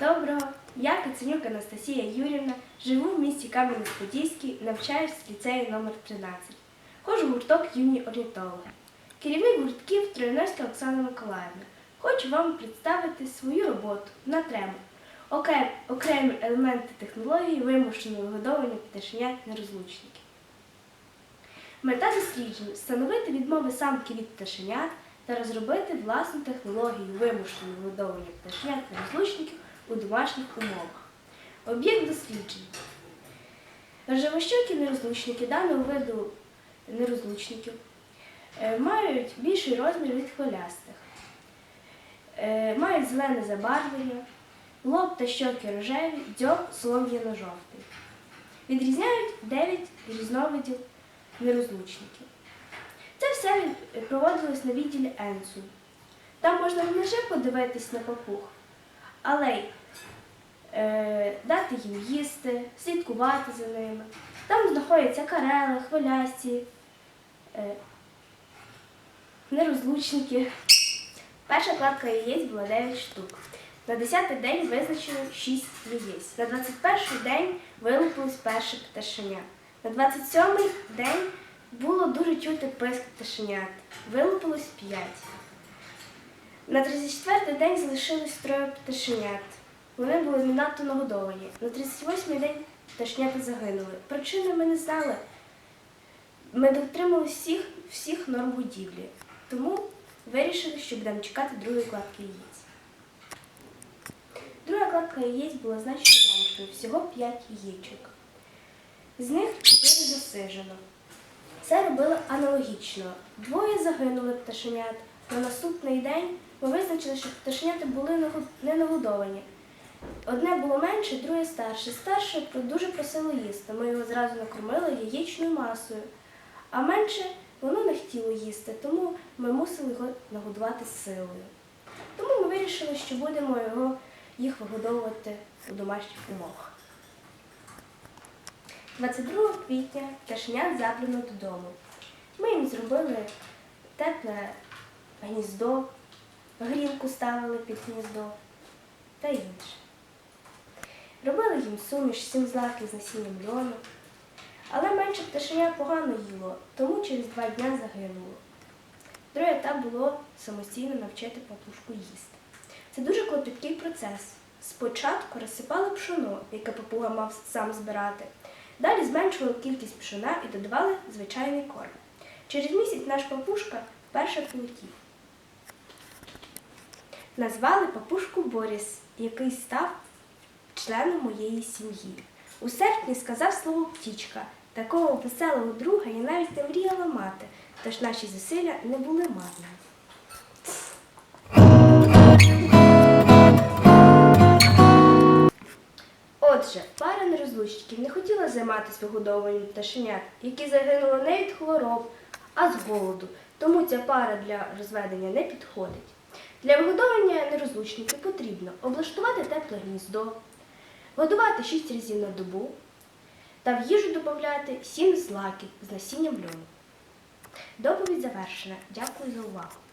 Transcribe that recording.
Доброго. Я Каценюк Анастасія Юрівна, живу в місті Кам'янець-Подільський, навчаюсь в ліцеї номер 13. Ходжу в гурток юні орнітологи. Керівник гуртків Троєнорська Оксана Миколаївна. Хочу вам представити свою роботу на «Окрем- окремі елементи технології вимушеного вигодовування пташенят нерозлучників. Мета досліджень встановити відмови самки від пташенят та розробити власну технологію вимушеного видовування пташенят нерозлучників у домашніх умовах. Об'єкт досліджень. Живощокі нерозлучники даного виду нерозлучників е, мають більший розмір від хвилястих, е, мають зелене забарвлення, лоб та щоки рожеві, дзьоб солом'яно-жовтий. Відрізняють 9 різновидів нерозлучників. Це все проводилось на відділі ЕНСУ. Там можна не лише подивитись на папуг, але й е, дати їм їсти, слідкувати за ними. Там знаходяться карели, хвилясті, е, нерозлучники. Перша кладка яєць була 9 штук. На 10-й день визначено 6 яєць. На 21-й день вилупилось перше пташеня. На 27-й день було дуже чути писк пташенят. Вилупилось 5. На 34-й день залишилось троє пташенят. Вони були надто нагодовані. На 38-й день пташенята загинули. Причини ми не знали. Ми дотримали всіх, всіх норм будівлі. Тому вирішили, що будемо чекати другої кладки яєць. Друга кладка яєць була значно меншою, всього 5 яєчок. З них 4 досижено. Це робили аналогічно. Двоє загинули пташенят. На наступний день ми визначили, що пташенята були не нагодовані. Одне було менше, друге старше. Старше дуже просило їсти. Ми його зразу накормили яєчною масою. А менше воно не хотіло їсти, тому ми мусили його нагодувати силою. Тому ми вирішили, що будемо його, їх вигодовувати у домашніх умовах. 22 квітня пташенят забрано додому. Ми їм зробили тепле гніздо, грілку ставили під гніздо та інше. Робили їм суміш сім злаків з насінням льону. Але менше пташеня погано їло, тому через два дня загинуло. Другий етап було самостійно навчити папушку їсти. Це дуже клопіткий процес. Спочатку розсипали пшоно, яке папуга мав сам збирати. Далі зменшували кількість пшона і додавали звичайний корм. Через місяць наш папушка вперше полетів. Назвали папушку Борис, який став членом моєї сім'ї. У серпні сказав слово птічка. Такого веселого друга я навіть не мріяла мати, тож наші зусилля не були марними. Отже, пара нерозлучників не хотіла займатися вигодовуванням пташенят, які загинули не від хвороб, а з голоду. Тому ця пара для розведення не підходить. Для вигодовування нерозлучників потрібно облаштувати тепле гніздо, годувати 6 разів на добу та в їжу додати 7 злаків з насінням льону. Доповідь завершена. Дякую за увагу.